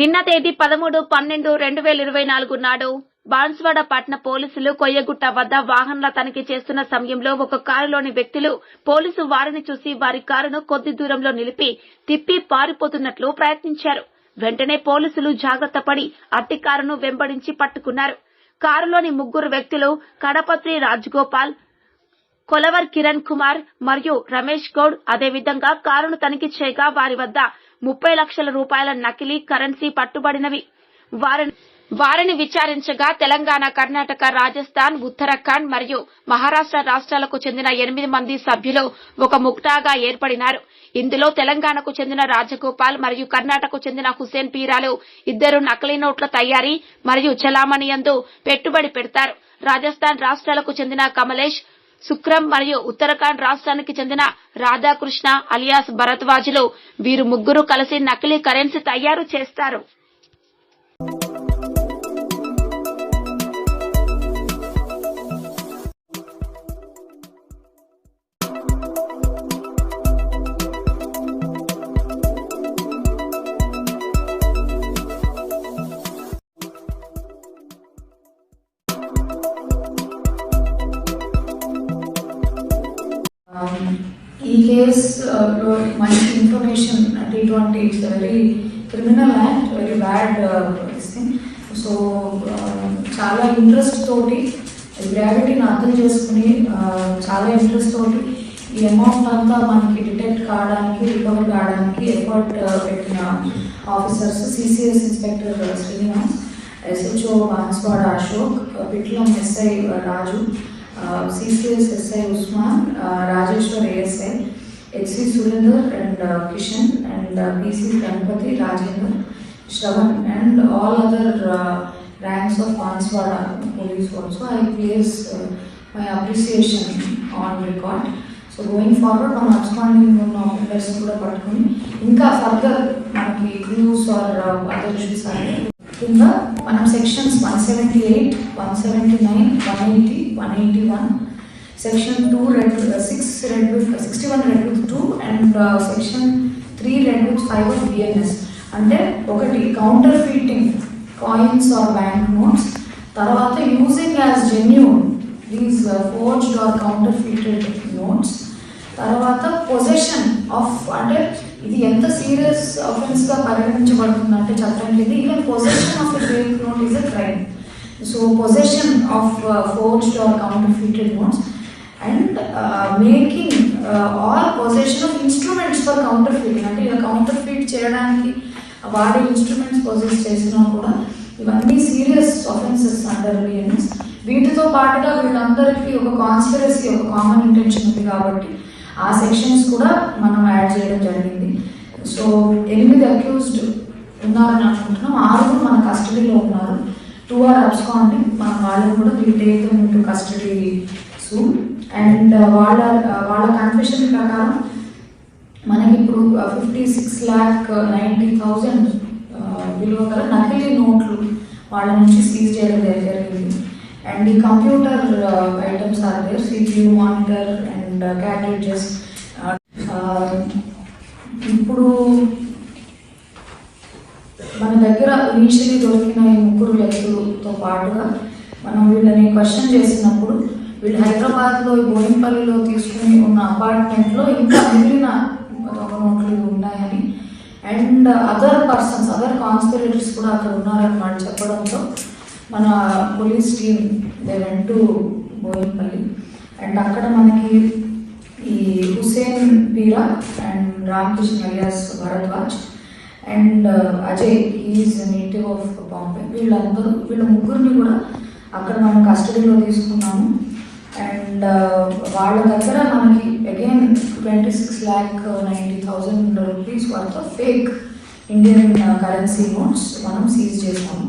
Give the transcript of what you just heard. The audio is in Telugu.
నిన్న తేదీ పదమూడు పన్నెండు రెండు వేల ఇరవై నాలుగు నాడు బాన్స్వాడ పట్న పోలీసులు కొయ్యగుట్ట వద్ద వాహనాల తనిఖీ చేస్తున్న సమయంలో ఒక కారులోని వ్యక్తులు పోలీసు వారిని చూసి వారి కారును కొద్ది దూరంలో నిలిపి తిప్పి పారిపోతున్నట్లు ప్రయత్నించారు. వెంటనే పోలీసులు జాగ్రత్త పడి అట్టి కారును వెంబడించి పట్టుకున్నారు. కారులోని ముగ్గురు వ్యక్తులు కడపత్రి రాజ్గోపాల్ కొలవర్ కిరణ్ కుమార్ మరియు రమేష్ గౌడ్ అదేవిధంగా కారును తనిఖీ చేయగా వారి వద్ద ముప్పై లక్షల రూపాయల నకిలీ కరెన్సీ పట్టుబడినవి. వారిని వారిని విచారించగా తెలంగాణ కర్ణాటక రాజస్థాన్ ఉత్తరాఖండ్ మరియు మహారాష్ట్ర రాష్ట్రాలకు చెందిన ఎనిమిది మంది సభ్యులు ఒక ముక్తాగా ఏర్పడినారు. ఇందులో తెలంగాణకు చెందిన రాజగోపాల్ మరియు కర్ణాటకకు చెందిన హుసేన్ పీరాలు ఇద్దరు నకిలీ నోట్ల తయారీ మరియు చలామణియందు పెట్టుబడి పెడతారు. రాజస్థాన్ రాష్ట్రాలకు చెందిన కమలేష్ సుక్రం మరియు ఉత్తరాఖండ్ రాష్ట్రానికి చెందిన రాధాకృష్ణ అలియాస్ భరద్వాజులు వీరు ముగ్గురు కలిసి నకిలీ కరెన్సీ తయారు చేస్తారు. ఈ కేస్ లో మంచి ఇన్ఫర్మేషన్ అంటే ఇటువంటి it's very criminal act very bad thing so చాలా ఇంట్రెస్ట్ తోటి గ్రావిటీని అర్థం చేసుకుని uh, చాలా ఇంట్రెస్ట్ తోటి ఈ అమౌంట్ అంతా మనకి డిటెక్ట్ కావడానికి రికవర్ కావడానికి ఎఫర్ట్ పెట్టిన officers CCS inspector Srinivas SHO Banswada Ashok Pitlam SI Raju CCS SI Usman Rajeshwar ASI HC Surender and Kishan and PC Ganapathi Rajender Shravan and all other ranks of Banswada police also I place my appreciation on record so going forward మన అబ్స్కాండింగ్ ఉన్న ఆఫీసర్స్ కూడా పట్టుకుని ఇంకా ఫర్దర్ మనకి క్లూస్ ఆర్ అదర్ ఇష్యూస్ కింద మనం sections one seventy eight one seventy nine one eighty one eighty one section two read six read with sixty one read with two and section three read with five of BNS అంటే ఒకటి counterfeiting coins or bank notes తర్వాత using as genuine these forged or counterfeited notes తర్వాత పొజెషన్ ఆఫ్ అంటే ఇది ఎంత సీరియస్ అఫెన్స్గా పరిగణించబడుతుంది అంటే చట్టం even possession of fake note is a crime so possession of forged or counterfeited notes and making or possession of instruments for counterfeiting అంటే ఇలా కౌంటర్ ఫీట్ చేయడానికి వాడే ఇన్స్ట్రుమెంట్స్ పొజెస్ చేసినా కూడా ఇవన్నీ సీరియస్ అఫెన్సెస్ అండర్ వీటితో పాటుగా వీళ్ళందరికీ ఒక కాన్స్పిరసీ ఒక కామన్ ఇంటెన్షన్ ఉంది కాబట్టి ఆ సెక్షన్స్ కూడా మనం యాడ్ చేయడం జరిగింది. సో ఎనిమిది అక్యూజ్డ్ ఉన్నారని అనుకుంటున్నాం. ఆరుగురు మన కస్టడీలో ఉన్నారు. టూ ఆర్ అబ్స్కాండ్ మనం వాళ్ళని కూడా we take custody soon and వాళ్ళ uh, వాళ్ళ కన్ఫెషన్ ప్రకారం మనకి ఇప్పుడు fifty six lakh ninety thousand విలువ గల నకిలీ నోట్లు వాళ్ళ నుంచి సీజ్ చేయడం జరిగింది. అండ్ ఈ computer items there, CPU monitor monitor and cartridges. ఇప్పుడు మన దగ్గర ఇనిషియలీ దొరికిన ఈ ముగ్గురు వ్యక్తులతో పాటుగా మనం వీళ్ళని క్వశ్చన్ చేసినప్పుడు వీళ్ళు హైదరాబాద్లో ఈ తీసుకుని ఉన్న అపార్ట్మెంట్లో ఇంకా మిగిలిన దొంగ నోట్లు ఉన్నాయని and other persons other conspirators కూడా అక్కడ ఉన్నారని చెప్పడంతో మన police team they went to Boinapalli and అక్కడ మనకి ఈ Hussain Peera and Ramakrishna alias Bharadwaj and uh, Ajay is native of Bombay వీళ్ళందరూ వీళ్ళ ముగ్గురిని కూడా అక్కడ మనం కస్టడీలో తీసుకున్నాము. అండ్ uh, వాళ్ళ దగ్గర మనకి again twenty six lakh ninety thousand rupees worth of fake Indian currency notes మనం సీజ్ చేసాము